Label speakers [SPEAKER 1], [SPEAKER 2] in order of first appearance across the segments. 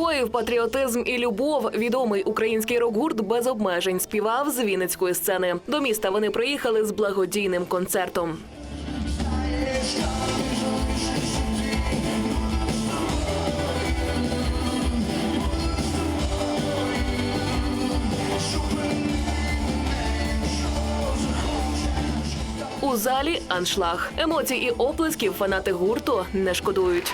[SPEAKER 1] виявив патріотизм і любов. Відомий український рок-гурт без обмежень співав з Вінницької сцени. До міста вони приїхали з благодійним концертом. У залі аншлаг. Емоцій і оплесків фанати гурту не шкодують.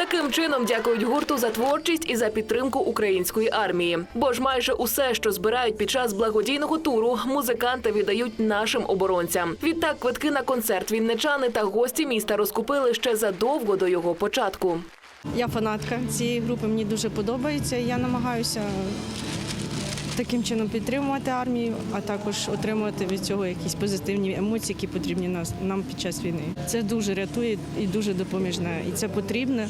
[SPEAKER 1] Таким чином дякують гурту за творчість і за підтримку української армії. Бо ж майже усе, що збирають під час благодійного туру, музиканти віддають нашим оборонцям. Відтак квитки на концерт вінничани та гості міста розкупили ще задовго до його початку.
[SPEAKER 2] Я фанатка цієї групи, мені дуже подобається. Я намагаюся таким чином підтримувати армію, а також отримувати від цього якісь позитивні емоції, які потрібні нас нам під час війни. Це дуже рятує і дуже допоміжне. І це потрібно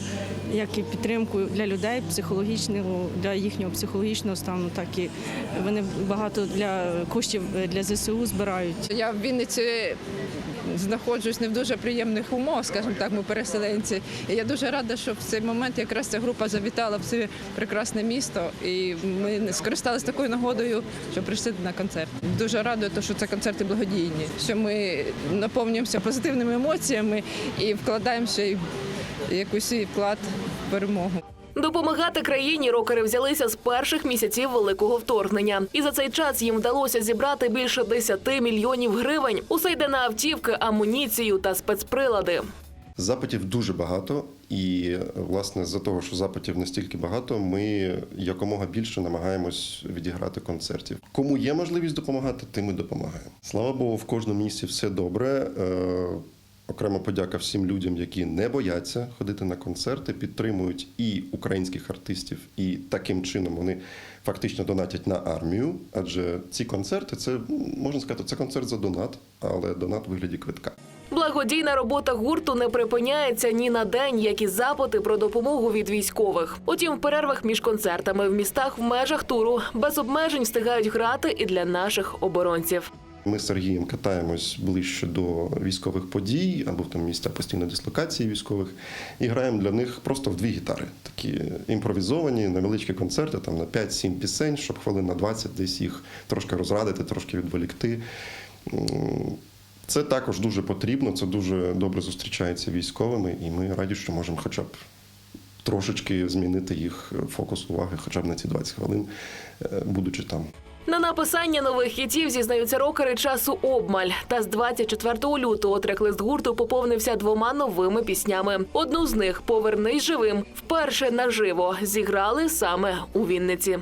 [SPEAKER 2] як і підтримку для людей психологічного, для їхнього психологічного стану, так і вони багато для коштів для ЗСУ збирають.
[SPEAKER 3] Я в Вінниці знаходжусь не в дуже приємних умовах, скажімо так, ми переселенці. І я дуже рада, що в цей момент якраз ця група завітала в це прекрасне місто, і ми скористалися такою нагодою, що прийшли на концерт. Дуже радує, те, що це концерти благодійні, що ми наповнюємося позитивними емоціями і вкладаємо ще якийсь вклад в перемогу.
[SPEAKER 1] Допомагати країні рокери взялися з перших місяців великого вторгнення, і за цей час їм вдалося зібрати більше 10 мільйонів гривень. Усе йде на автівки, амуніцію та спецприлади.
[SPEAKER 4] Запитів дуже багато, і власне з-за того, що запитів настільки багато, ми якомога більше намагаємось відіграти концертів. Кому є можливість допомагати, тим і допомагаємо. Слава Богу, в кожному місці все добре. Окрема подяка всім людям, які не бояться ходити на концерти, підтримують і українських артистів, і таким чином вони фактично донатять на армію. Адже ці концерти це можна сказати, це концерт за донат, але донат у вигляді квитка.
[SPEAKER 1] Благодійна робота гурту не припиняється ні на день, як і запити про допомогу від військових. Утім, в перервах між концертами в містах в межах туру без обмежень встигають грати і для наших оборонців.
[SPEAKER 4] Ми з Сергієм катаємось ближче до військових подій або там місця постійної дислокації військових і граємо для них просто в дві гітари. Такі імпровізовані, невеличкі концерти, там на 5-7 пісень, щоб хвилин на 20 десь їх трошки розрадити, трошки відволікти. Це також дуже потрібно, це дуже добре зустрічається військовими, і ми раді, що можемо хоча б трошечки змінити їх фокус уваги, хоча б на ці 20 хвилин, е, будучи там.
[SPEAKER 1] На написання нових хітів зізнаються рокери часу обмаль. Та з 24 лютого трек-лист гурту поповнився двома новими піснями. Одну з них Повернись живим вперше наживо зіграли саме у Вінниці.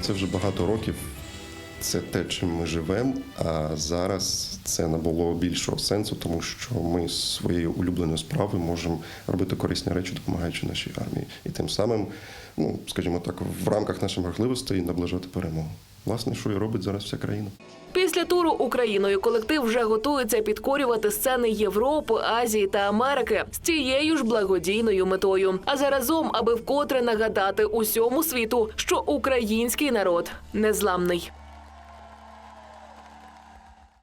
[SPEAKER 4] Це вже багато років. Це те, чим ми живемо. А зараз це набуло більшого сенсу, тому що ми своєю улюбленою справою можемо робити корисні речі, допомагаючи нашій армії, і тим самим, ну скажімо так, в рамках наших можливостей наближати перемогу. Власне, що і робить зараз вся країна.
[SPEAKER 1] Після туру Україною колектив вже готується підкорювати сцени Європи, Азії та Америки з цією ж благодійною метою. А заразом, аби вкотре нагадати усьому світу, що український народ незламний.